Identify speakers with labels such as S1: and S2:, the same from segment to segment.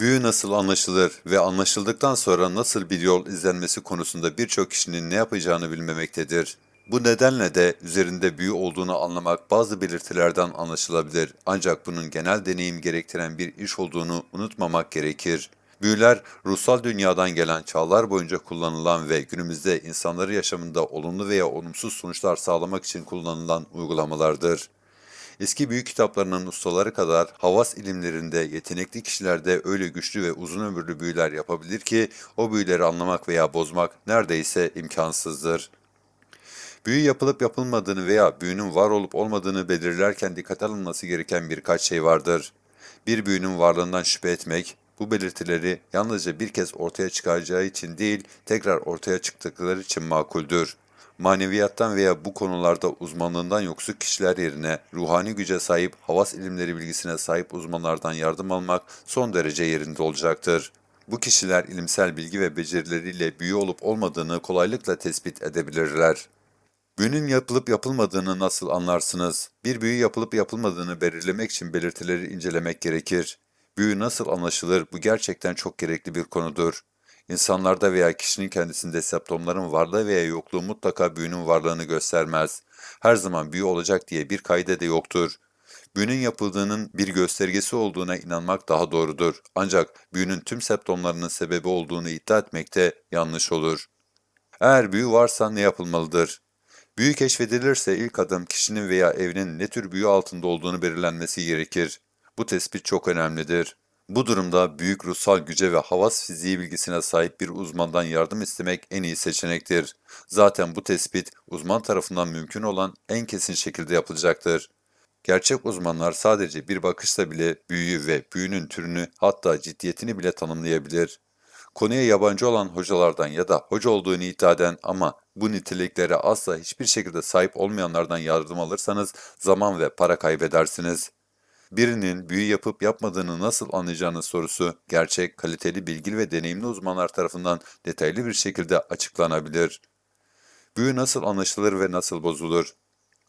S1: Büyü nasıl anlaşılır ve anlaşıldıktan sonra nasıl bir yol izlenmesi konusunda birçok kişinin ne yapacağını bilmemektedir. Bu nedenle de üzerinde büyü olduğunu anlamak bazı belirtilerden anlaşılabilir ancak bunun genel deneyim gerektiren bir iş olduğunu unutmamak gerekir. Büyüler, ruhsal dünyadan gelen çağlar boyunca kullanılan ve günümüzde insanları yaşamında olumlu veya olumsuz sonuçlar sağlamak için kullanılan uygulamalardır. Eski büyük kitaplarının ustaları kadar havas ilimlerinde yetenekli kişiler de öyle güçlü ve uzun ömürlü büyüler yapabilir ki o büyüleri anlamak veya bozmak neredeyse imkansızdır. Büyü yapılıp yapılmadığını veya büyünün var olup olmadığını belirlerken dikkat alınması gereken birkaç şey vardır. Bir büyünün varlığından şüphe etmek, bu belirtileri yalnızca bir kez ortaya çıkaracağı için değil, tekrar ortaya çıktıkları için makuldür. Maneviyattan veya bu konularda uzmanlığından yoksun kişiler yerine ruhani güce sahip, havas ilimleri bilgisine sahip uzmanlardan yardım almak son derece yerinde olacaktır. Bu kişiler ilimsel bilgi ve becerileriyle büyü olup olmadığını kolaylıkla tespit edebilirler. Büyünün yapılıp yapılmadığını nasıl anlarsınız? Bir büyü yapılıp yapılmadığını belirlemek için belirtileri incelemek gerekir. Büyü nasıl anlaşılır? Bu gerçekten çok gerekli bir konudur. İnsanlarda veya kişinin kendisinde semptomların varlığı veya yokluğu mutlaka büyünün varlığını göstermez. Her zaman büyü olacak diye bir kaide de yoktur. Büyünün yapıldığının bir göstergesi olduğuna inanmak daha doğrudur. Ancak büyünün tüm semptomlarının sebebi olduğunu iddia etmek de yanlış olur. Eğer büyü varsa ne yapılmalıdır? Büyü keşfedilirse ilk adım kişinin veya evinin ne tür büyü altında olduğunu belirlenmesi gerekir. Bu tespit çok önemlidir. Bu durumda büyük ruhsal güce ve havas fiziği bilgisine sahip bir uzmandan yardım istemek en iyi seçenektir. Zaten bu tespit uzman tarafından mümkün olan en kesin şekilde yapılacaktır. Gerçek uzmanlar sadece bir bakışla bile büyüyü ve büyünün türünü hatta ciddiyetini bile tanımlayabilir. Konuya yabancı olan hocalardan ya da hoca olduğunu iddia eden ama bu niteliklere asla hiçbir şekilde sahip olmayanlardan yardım alırsanız zaman ve para kaybedersiniz. Birinin büyü yapıp yapmadığını nasıl anlayacağınız sorusu gerçek, kaliteli, bilgili ve deneyimli uzmanlar tarafından detaylı bir şekilde açıklanabilir. Büyü nasıl anlaşılır ve nasıl bozulur?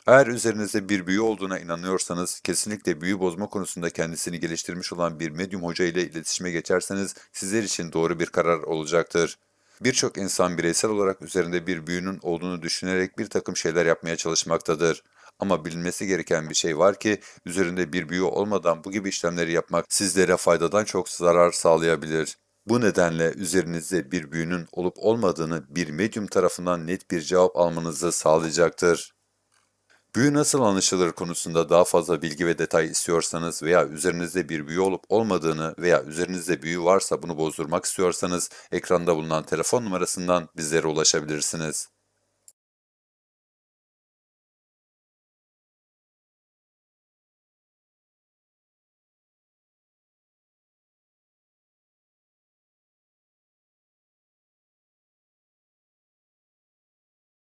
S1: Eğer üzerinizde bir büyü olduğuna inanıyorsanız, kesinlikle büyü bozma konusunda kendisini geliştirmiş olan bir medyum hoca ile iletişime geçerseniz sizler için doğru bir karar olacaktır. Birçok insan bireysel olarak üzerinde bir büyünün olduğunu düşünerek bir takım şeyler yapmaya çalışmaktadır. Ama bilinmesi gereken bir şey var ki üzerinde bir büyü olmadan bu gibi işlemleri yapmak sizlere faydadan çok zarar sağlayabilir. Bu nedenle üzerinizde bir büyünün olup olmadığını bir medyum tarafından net bir cevap almanızı sağlayacaktır. Büyü nasıl anlaşılır konusunda daha fazla bilgi ve detay istiyorsanız veya üzerinizde bir büyü olup olmadığını veya üzerinizde büyü varsa bunu bozdurmak istiyorsanız ekranda bulunan telefon numarasından bizlere ulaşabilirsiniz.